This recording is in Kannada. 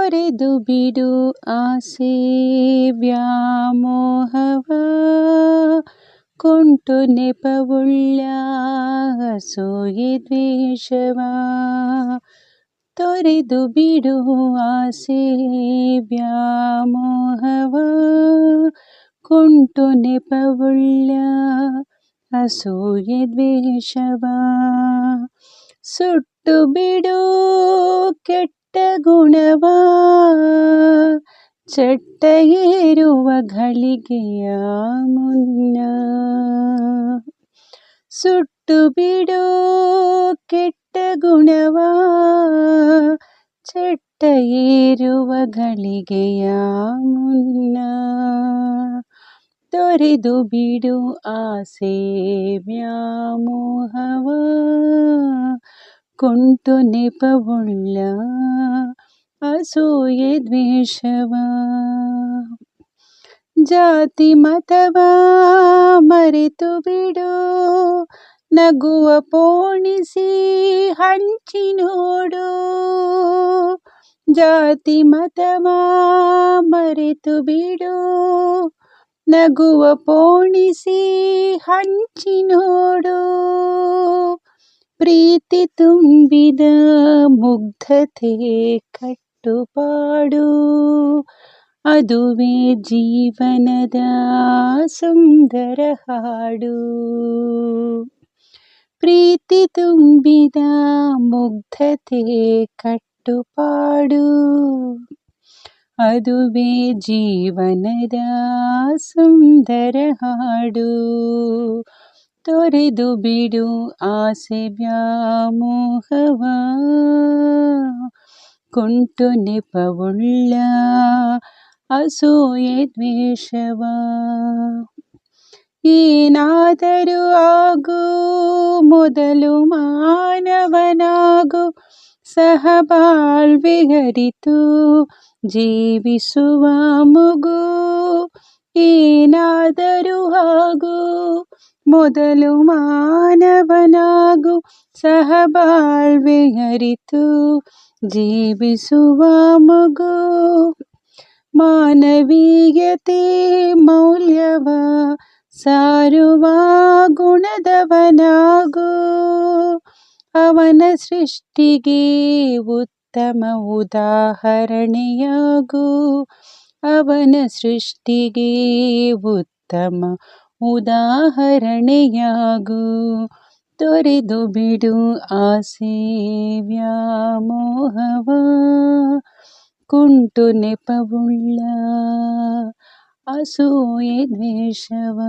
ತೊರೆದು ಬಿಡು ಆಸೆ, ವ್ಯಾಮೋಹವ. ಕುಂಟು ನೆಪವುಳ್ಳ ಅಸೂಯೆ ದ್ವೇಷವ. ತೊರೆದು ಬಿಡು ಆಸೆ, ವ್ಯಾಮೋಹವ. ಕುಂಟು ನೆಪವುಳ್ಳ ಅಸೂಯೆ ದ್ವೇಷವ. ಸುಟ್ಟು ಬಿಡು ಕೆಟ್ಟ ಗುಣವ ಚಟ್ಟ ಏರುವ ಘಳಿಗೆಯ ಮುನ್ನ. ಸುಟ್ಟು ಬಿಡೋ ಕೆಟ್ಟ ಗುಣವ ಚಟ್ಟ ಏರುವ ಘಳಿಗೆಯ ಮುನ್ನ. ತೊರೆದು ಬಿಡು ಆಸೆ ವ್ಯಾಮೋಹವ ಕುಂಟು ನೆಪವುಳ್ಳ ಅಸೂಯೆ ದ್ವೇಷವ ಜಾತಿ ಮತವ ಮರೆತು ಬಿಡು ನಗುವ ಪೋಣಿಸಿ ಹಂಚಿ ನೋಡು ಜಾತಿ ಮತವ ಮರೆತು ಬಿಡು ನಗುವ ಪೋಣಿಸಿ ಹಂಚಿ ನೋಡು ಪ್ರೀತಿ ತುಂಬಿದ ಮುಗ್ಧತೆ ಕಟ್ಟುಪಾಡು ಅದುವೇ ಜೀವನದ ಸುಂದರ ಹಾಡು ಪ್ರೀತಿ ತುಂಬಿದ ಮುಗ್ಧತೆ ಕಟ್ಟುಪಾಡು ಅದುವೇ ಜೀವನದ ಸುಂದರ ಹಾಡು ತೊರೆದು ಬಿಡು ಆಸೆ ವ್ಯಾಮೋಹವ. ಕುಂಟು ನೆಪವುಳ್ಳ ಅಸೂಯೆ ದ್ವೇಷವ. ಏನಾದರೂ ಆಗು ಮೊದಲು ಮಾನವನಾಗು. ಸಹಬಾಳ್ವೆ ಅರಿತು ಜೀವಿಸುವ ಮಗು. ಏನಾದರೂ ಆಗು ಮೊದಲು ಮಾನವನಾಗು ಸಹಬಾಳ್ವೆ ಅರಿತು ಜೀವಿಸುವ ಮಗು ಮಾನವೀಯತೆ ಮೌಲ್ಯವ ಸಾರುವ ಗುಣದವನಾಗು ಅವನ ಸೃಷ್ಟಿಗೆ ಉತ್ತಮ ಉದಾಹರಣೆಯಾಗು ಅವನ ಸೃಷ್ಟಿಗೆ ಉತ್ತಮ ಉದಾಹರಣೆಯಾಗು. ತೊರೆದು ಬಿಡು ಆಸೆ ವ್ಯಾಮೋಹವ. ಕುಂಟು ನೆಪವುಳ್ಳ ಅಸೂಯೆ ದ್ವೇಷವ.